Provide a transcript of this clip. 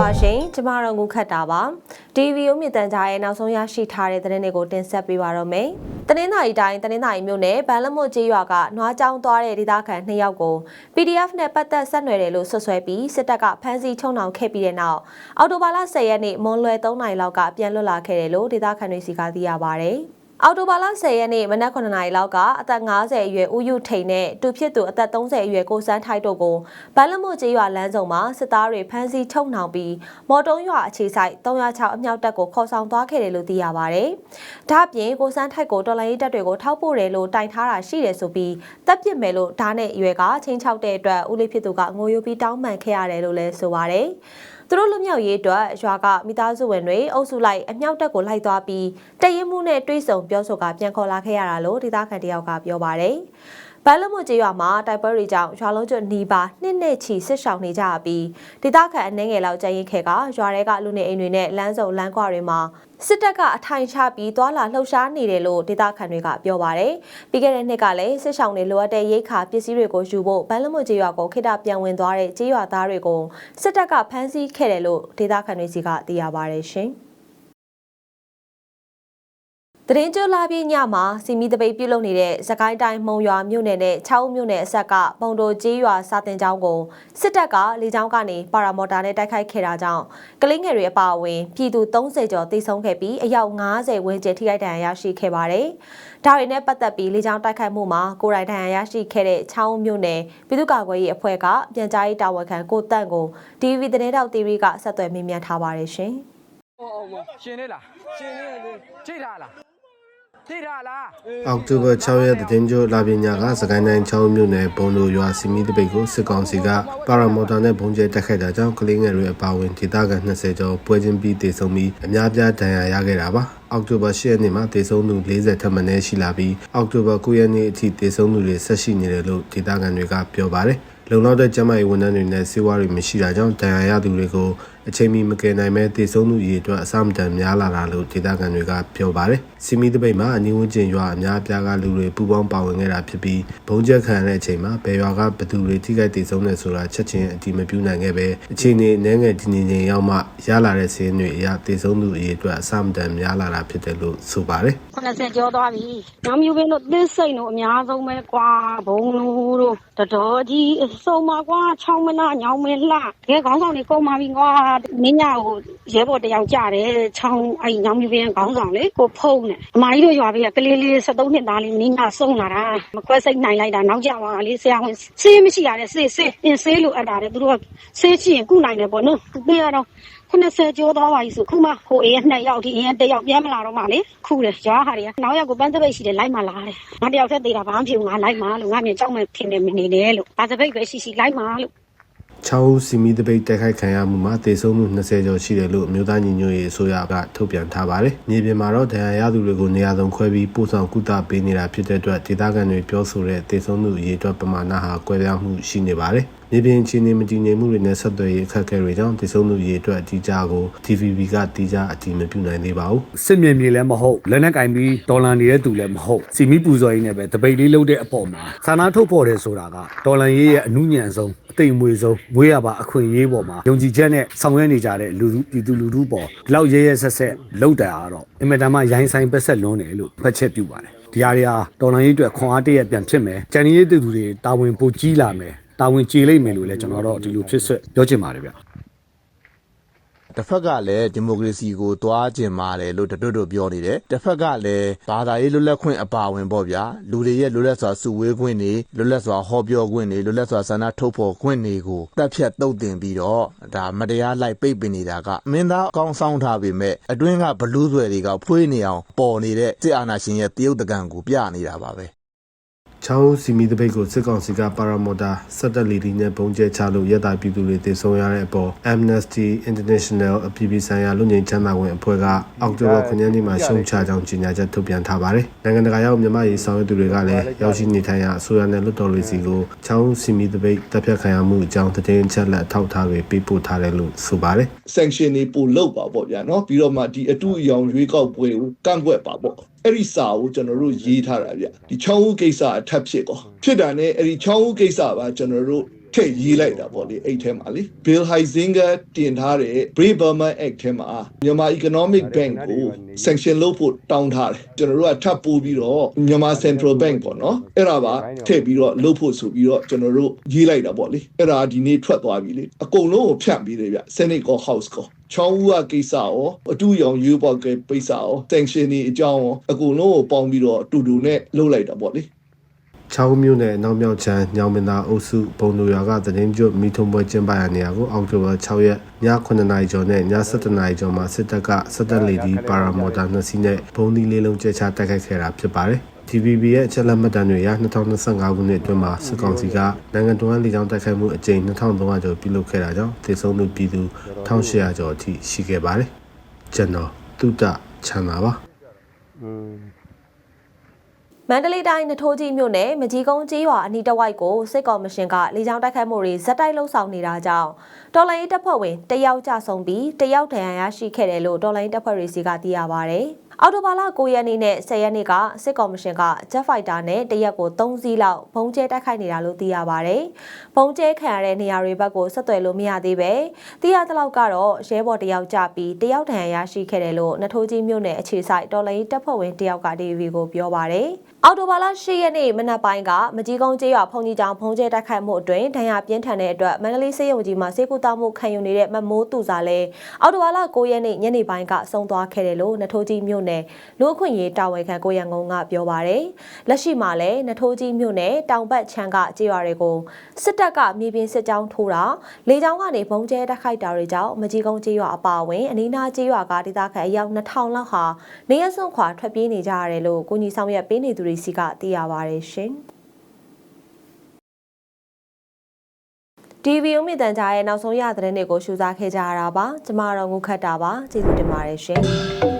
ပါရှင်ကျမတို့ငုခတ်တာပါ TV ရုံးမြင့်တန်ကြားရဲ့နောက်ဆုံးရရှိထားတဲ့သတင်းတွေကိုတင်ဆက်ပေးပါတော့မယ်တနင်္သာရီတိုင်းတနင်္သာရီမြို့နယ်ဗန်လမွတ်ကျေးရွာကနွားကျောင်းသွားတဲ့ဒေသခံ2ယောက်ကို PDF နဲ့ပတ်သက်ဆက်နွယ်တယ်လို့ဆွဆွဲပြီးစစ်တပ်ကဖမ်းဆီးချုံနှောင်ခဲ့ပြီးတဲ့နောက်အော်တိုဘာလ10ရက်နေ့မွန်လွယ်3နိုင်လောက်ကပြန်လွတ်လာခဲ့တယ်လို့ဒေသခံတွေစီကသိရပါဗျ။ အော်တိုဘာလ10ရက်နေ့မနက်9နာရီလောက်ကအသက်50အရွယ်ဦးယူထိန်နဲ့တူဖြစ်သူအသက်30အရွယ်ကိုစန်းထိုက်တို့ကိုဗန်လမွတ်ကျေးရွာလမ်းစုံမှာစစ်သားတွေဖမ်းဆီးထုတ်နှောင်ပြီးမော်တုံးရွာအခြေဆိုင်306အမြောက်တပ်ကိုခေါ်ဆောင်သွားခဲ့တယ်လို့သိရပါဗျ။ဒါ့အပြင်ကိုစန်းထိုက်ကိုတော်လိုင်းရေးတပ်တွေကိုထောက်ပို့တယ်လို့တိုင်ထားတာရှိတယ်ဆိုပြီးတပ်ပစ်မယ်လို့ဓာတ်နဲ့ရွယ်ကချင်းချောက်တဲ့အတွက်ဦးလေးဖြစ်သူကငိုယိုပြီးတောင်းပန်ခဲ့ရတယ်လို့လည်းဆိုပါတယ်။ သူတို့လူမျိုးရေးအတွက်ရွာကမိသားစုဝင်တွေအုပ်စုလိုက်အမြောက်တက်ကိုလိုက်သွားပြီးတရင်မှုနဲ့တွေးဆုံပြောဆိုကပြန်ခေါ်လာခဲ့ရတာလို့ဒေသခံတယောက်ကပြောပါတယ်။ ဘိုင်လမွန်ကျေးရွာမှာတိုက်ပွဲတွေကြောင့်ရွာလုံးကျွတ်နီးပါနှစ်နှစ်ချီဆစ်ဆောင်နေကြပြီးဒေသခံအနှင်းငယ်လောက်ကျရင်ခဲကရွာတွေကလူနေအိမ်တွေနဲ့လမ်းစုံလမ်းကွာတွေမှာစစ်တပ်ကအထိုင်ချပြီးသွာလာလှုပ်ရှားနေတယ်လို့ဒေသခံတွေကပြောပါတယ်။ပြီးခဲ့တဲ့နှစ်ကလည်းစစ်ဆောင်တွေလိုအပ်တဲ့ရိတ်ခါပစ္စည်းတွေကိုယူဖို့ဘိုင်လမွန်ကျေးရွာကိုခိတပြန်ဝင်သွားတဲ့ကျေးရွာသားတွေကိုစစ်တပ်ကဖမ်းဆီးခဲ့တယ်လို့ဒေသခံတွေစီကသိရပါတယ်ရှင်။ တရင်ကျွလာပြည့်ညမှာစီမီတပိတ်ပြုတ်လုပ်နေတဲ့စကိုင်းတိုင်းမုံရွာမြို့နယ်နဲ့6မြို့နယ်အဆက်ကပုံတိုကျေးရွာစာတင်ကျောင်းကိုစစ်တပ်ကလေကြောင်းကနေပါရာမော်တာနဲ့တိုက်ခိုက်ခဲ့တာကြောင့်ကလင်းငယ်တွေအပါအဝင်ပြည်သူ30ကျော်တိဆုံးခဲ့ပြီးအယောက်90ဝန်းကျင်ထိခိုက်ဒဏ်ရာရရှိခဲ့ပါတယ်။ဒါတွေနဲ့ပတ်သက်ပြီးလေကြောင်းတိုက်ခိုက်မှုမှာကိုရိုင်းဒဏ်ရာရရှိခဲ့တဲ့6မြို့နယ်ပြည်သူ့ကာကွယ်ရေးအဖွဲ့ကပြန်ကြားရေးတာဝန်ခံကိုတန့်ကို DVB သတင်းတောက် TV ကဆက်သွယ်မေးမြန်းထားပါတယ်ရှင်။哦哦，ရှင်လေးလားရှင်လေးလေကြိတ်ထားလားကြိတ်ထားလား အောက်တိုဘာ6ရက်သတင်းကြိုလာပညာကစကိုင်းတိုင်း6မြို့နယ်ဘုံလိုရွာစီမီတပိတ်ကိုစစ်ကောင်စီကပါရာမော်တာနဲ့ဘုံကျဲတက်ခိုက်တာကြောင့်ကလေးငယ်တွေအပါအဝင်ဒေသခံ20ကျော်ပွဲချင်းပြီးတေဆုံးပြီးအများပြားဒဏ်ရာရခဲ့တာပါအောက်တိုဘာ10ရက်နေ့မှာတေဆုံးသူ40ထပ်မံရှိလာပြီးအောက်တိုဘာ9ရက်နေ့အထိတေဆုံးသူတွေဆက်ရှိနေတယ်လို့ဒေသခံတွေကပြောပါတယ်လုံလောက်တဲ့ကျန်းမာရေးဝန်ထမ်းတွေနဲ့စေဝါတွေမရှိတာကြောင့်ဒဏ်ရာရသူတွေကိုအချိန်မီမကယ်နိုင်မဲ့တေဆုံးသူအရေအတွက်အဆမတန်များလာတာလို့ဒေသခံတွေကပြောပါတယ်။စီမီတပိတ်မှာအနီးဝန်းကျင်ရွာအများအပြားကလူတွေပူးပေါင်းပါဝင်ခဲ့တာဖြစ်ပြီးဘုံကျက်ခံရတဲ့အချိန်မှာဘယ်ရွာကဘယ်သူတွေထိခိုက်တေဆုံးနေဆိုတာချက်ချင်းအတိမပြုနိုင်ခဲ့ပဲအချိန်နဲ့နည်းငယ်တည်ငြိမ်ချိန်ရောက်မှရလာတဲ့စီးရင်တွေအရတေဆုံးသူအရေအတွက်အဆမတန်များလာတာဖြစ်တယ်လို့ဆိုပါတယ်။80ကျော်သွားပြီ။နောက်မျိုးပင်တို့သစ်စိတ်တို့အများဆုံးပဲကွာဘုံလို့တို့ တတော်ကြီးအစုံပါကွာ6မနာညောင်မင်းလှတကယ်ခေါင်းဆောင်တွေကုန်ပါပြီကွာမင်းညကိုရဲဘော်တယောက်ကြတယ်ချောင်းအဲ့ညောင်မျိုးပင်ခေါင်းဆောင်လေကိုဖုံးတယ်အမကြီးတို့ရွာဘေးကကလေးလေး73နှစ်သားလေးမင်းညဆုံးလာတာမခွဲစိတ်နိုင်လိုက်တာနောက်ကြပါလေဆရာဝန်ဆေးမရှိရတဲ့ဆေးဆေးအင်းဆေးလိုအပ်တာတဲ့သူတို့ကဆေးချင်ကုနိုင်တယ်ပေါ့နော်သူကတော့ 90ကျော်သွားပါပြီဆိုခုမှဟိုအေးနှစ်ယောက်ဒီအရင်တစ်ယောက်ပြန်မလာတော့မှလေခုတယ်ရွာဟာတွေကနောက်ရက်ကိုပန်းစပိတ်ရှိတယ်လိုက်မှလာတယ်ငါတယောက်တည်းသေးတာဘာမှဖြစ်ဘူးငါလိုက်မှလို့ငါမြင်ကြောက်မဲ့ဖြစ်နေမနေနဲ့လို့ပန်းစပိတ်ပဲရှိရှိလိုက်မှလို့ချောင်းဦးစီမီတပိတ်တိုက်ခိုက်ခံရမှုမှာတေဆုံးမှု20ကျော်ရှိတယ်လို့အမျိုးသားညီညွတ်ရေးအစိုးရကထုတ်ပြန်ထားပါတယ်။မြေပြင်မှာတော့ဒဏ်ရာရသူတွေကိုနေရာစုံခွဲပြီးပို့ဆောင်ကုသပေးနေတာဖြစ်တဲ့အတွက်ဒေသခံတွေပြောဆိုတဲ့တေဆုံးမှုအရေအတွက်ပမာဏဟာကွဲပြားမှုရှိနေပါတယ်။ မြေပြင်အခြေအနေမတည်ငြိမ်မှုတွေနဲ့ဆက်သွယ်ရေးအခက်အခဲတွေကြောင့်တေဆုံးမှုရေအတွက်အကြီးအကျကို TVB ကတီးကြအတည်မပြုနိုင်သေးပါဘူးစစ်မြေမြေလည်းမဟုတ်လက်နက်ကင်ပြီးဒေါ်လာနေတဲ့သူလည်းမဟုတ်စီမီပူဇော်ရင်းနဲ့ပဲတပိတ်လေးလှုပ်တဲ့အပေါ်မှာဆန္ဒထုတ်ဖော်တယ်ဆိုတာကဒေါ်လာရေးရဲ့အမှုညံဆုံးအသိအမွေဆုံးမွေးရပါအခွင့်အရေးပေါ်မှာယုံကြည်ချက်နဲ့ဆောင်ရွက်နေကြတဲ့လူလူပြည်သူလူထုပေါ်ဒီလောက်ရဲရဲဆက်ဆက်လှုပ်တယ်အားတော့အင်မတန်မှရိုင်းဆိုင်ပက်ဆက်လွန်းတယ်လို့ဖတ်ချက်ပြုပါတယ်ဒီဟာတွေဟာတော်လိုင်းရေးအတွက်ခွန်အားတရက်ပြန်ဖြစ်မယ်။ကြံရည်ရေးတူတွေတာဝန်ပိုကြီးလာမယ်။ တာဝန်ကျေလိမ့်မယ်လို့လည်းကျွန်တော်တို့ဒီလိုဖြစ်ဆက်ပြောချင်ပါတယ်ဗျ။တစ်ဖက်ကလည်းဒီမိုကရေစီကိုတွားကျင်ပါတယ်လို့တတွတ်တို့ပြောနေတယ်တစ်ဖက်ကလည်းဘာသာရေးလွတ်လပ်ခွင့်အပါအဝင်ပေါ့ဗျာလူတွေရဲ့လွတ်လပ်စွာစုဝေးခွင့်တွေလွတ်လပ်စွာဟောပြောခွင့်တွေလွတ်လပ်စွာဆန္ဒထုတ်ဖော်ခွင့်တွေကိုတက်ဖြတ်တုတ်တင်ပြီးတော့ဒါမတရားလိုက်ပိတ်ပင်နေတာကမင်းသားကောင်းဆောင်ထားပေမဲ့အတွင်းကဘလူးဆွဲတွေကဖွေးနေအောင်ပေါ်နေတဲ့စစ်အာဏာရှင်ရဲ့တရုတ်တကန်ကိုပြနေတာပါပဲ။ ချောင်းစီမီတပိတ်ကိုစစ်ကောင်စီကပါရာမိုတာ၁၇လီဒီနဲ့ပုံကျဲချလို့ရပ်တာပြည်သူတွေတေဆုံးရတဲ့အပေါ် Amnesty International အပြည်ပြည်ဆိုင်ရာလူငင်ချမ်းသာဝင်အဖွဲ့ကအောက်တိုဘာ9ရက်နေ့မှာရှုံချကြောင်းကြေညာချက်ထုတ်ပြန်ထားပါတယ်။နိုင်ငံတကာရောက်မြန်မာရေးဆောင်ရွက်သူတွေကလည်းရောက်ရှိနေထိုင်ရာအစိုးရနဲ့လွှတ်တော်တွေစီကိုချောင်းစီမီတပိတ်တပ်ဖြတ်ခံရမှုအကြောင်းသတင်းချက်လက်ထောက်ထားတွေပေးပို့ထားတယ်လို့ဆိုပါတယ်။ sanction တွေပို့လောက်ပါပေါ့ဗျာနော်။ပြီးတော့မှဒီအတူအယောင်ရွေးကောက်ပွဲကိုကန့်ကွက်ပါပေါ့အဲ့ဒီစာကိုကျွန်တော်တို့ရေးထားတာဗျဒီချောင်းဦးကိစ္စအထက်ဖြစ်ကောဖြစ်တာနဲ့အဲ့ဒီချောင်းဦးကိစ္စပါကျွန်တော်တို့ထည့်ရေးလိုက်တာပေါ့လေအဲ့ထဲမှာလေ Bill Heisinger တင်ထားတဲ့ Brave Burma Act ထဲမှာမြန်မာ Economic Bank ကို sanction လုပ်ဖို့တောင်းထားတယ်ကျွန်တော်တို့ကထပ်ပို့ပြီးတော့မြန်မာ Central Bank ပေါ့နော်အဲ့ဒါပါထည့်ပြီးတော့လုပ်ဖို့ဆိုပြီးတော့ကျွန်တော်တို့ရေးလိုက်တာပေါ့လေအဲ့ဒါဒီနေ့ထွက်သွားပြီလေအကုန်လုံးကိုဖြန့်ပြီးတယ်ဗျ Senate ကော House ကော ချောင်းဦးကကိစ္စရောအတူရောင်ရွေးပေါ်ကပိစ္စရော sanction တွေအကြောင်းရောအကုန်လုံးကိုပေါင်းပြီးတော့အတူတူနဲ့လုပ်လိုက်တာပေါ့လေချောင်းမြို့နယ်အနောက်မြောက်ချမ်းညောင်မင်းသားအုပ်စုဘုံတို့ရွာကသတင်းကျွတ်မိထုံပွဲကျင်းပရာနေရာကိုအောက်တိုဘာ6ရက်ည9:00နာရီကျော်နဲ့ည7:00နာရီကျော်မှာစစ်တပ်ကစစ်တပ်လေဒီပါရာမော်တာနှစ်စီးနဲ့ဘုံဒီလေးလုံးကျချတိုက်ခိုက်ခဲ့တာဖြစ်ပါတယ်။ TVB ရဲ့အချက်လက်မှတ်တမ်းတွေအရ2025ခုနှစ်အတွင်းမှာစစ်ကောင်စီကနိုင်ငံတော်လေကြောင်းတိုက်ခိုက်မှုအကြိမ်2300ကျော်ပြုလုပ်ခဲ့တာကြောင့်ဒေဆုံးသူပြည်သူ1800ကျော်အထိရှိခဲ့ပါတယ်။ကျွန်တော်တုဒ္ဒချမ်းသာပါ။မန္တလေးတိုင်းနထိုးကြီးမြို့နယ်မကြီးကုန်းကြီးရွာအနီးတစ်ဝိုက်ကိုစစ်ကောင်မရှင်ကလေကြောင်းတိုက်ခိုက်မှုတွေဇက်တိုက်လှုပ်ဆောင်နေတာကြောင့်တော်လိုင်းတပ်ဖွဲ့ဝင်တယောက်ကြဆုံးပြီးတယောက်ဒဏ်ရာရရှိခဲ့တယ်လို့တော်လိုင်းတပ်ဖွဲ့တွေစီကသိရပါဗျ။ အော်တိုဘာလ9ရက်နေ့နဲ့10ရက်နေ့ကစစ်ကောင်မရှင်က Jet Fighter နဲ့တရက်ကို3စီးလောက်ဘုံကျဲတိုက်ခိုက်နေတာလို့သိရပါဗျ။ဘုံကျဲခံရတဲ့နေရာတွေဘက်ကိုဆက်သွယ်လို့မရသေးပဲသိရသလောက်ကတော့ရဲဘော်တယောက်ကြပြီးတယောက်ဒဏ်ရာရရှိခဲ့တယ်လို့နထိုးကြီးမြို့နယ်အခြေစိုက်တော်လိုင်းတပ်ဖွဲ့ဝင်တယောက်က DVB ကိုပြောပါဗျ။အော်တိုဘာလ10ရက်နေ့မနက်ပိုင်းကမကြီးကုန်းကျေးရွာဖုန်ကြီးကျောင်းဖုံကျဲတိုက်ခိုက်မှုအတွင်းဒဏ်ရာပြင်းထန်တဲ့အတွက်မန္တလေးစေယုံကြီးမှာစေကူတောမှုခံယူနေတဲ့မမိုးသူစာလဲအော်တိုဘာလ9ရက်နေ့ညနေပိုင်းကဆုံးသွားခဲ့တယ်လို့နထိုးကြီးမြို့နယ်လူအခွင့်ရေးတာဝန်ခံကိုရန်ကုန်ကပြောပါရယ်လက်ရှိမှာလည်းနထိုးကြီးမြို့နယ်တောင်ဘက်ချမ်းကကျေးရွာတွေကိုစစ်တပ်ကမြေပြင်စစ်ကြောင်းထိုးတာလေကြောင်းကနေဘုံကျဲတိုက်ခိုက်တာတွေကြောင့်မကြီးကုန်းကျေးရွာအပါအဝင်အနီးနားကျေးရွာကဒေသခံအယောက်2000လောက်ဟာနေရစွန့်ခွာထွက်ပြေးနေကြရတယ်လို့ကိုကြီးဆောင်ရွက်ပေးနေသူတွေစီကသိရပါရယ်ရှင်။ TV ဥမြင့်တန်ကြားရဲ့နောက်ဆုံးရသတင်းတွေကိုရှုစားခဲ့ကြရတာပါကျမတို့ငုခတ်တာပါကျေးဇူးတင်ပါတယ်ရှင်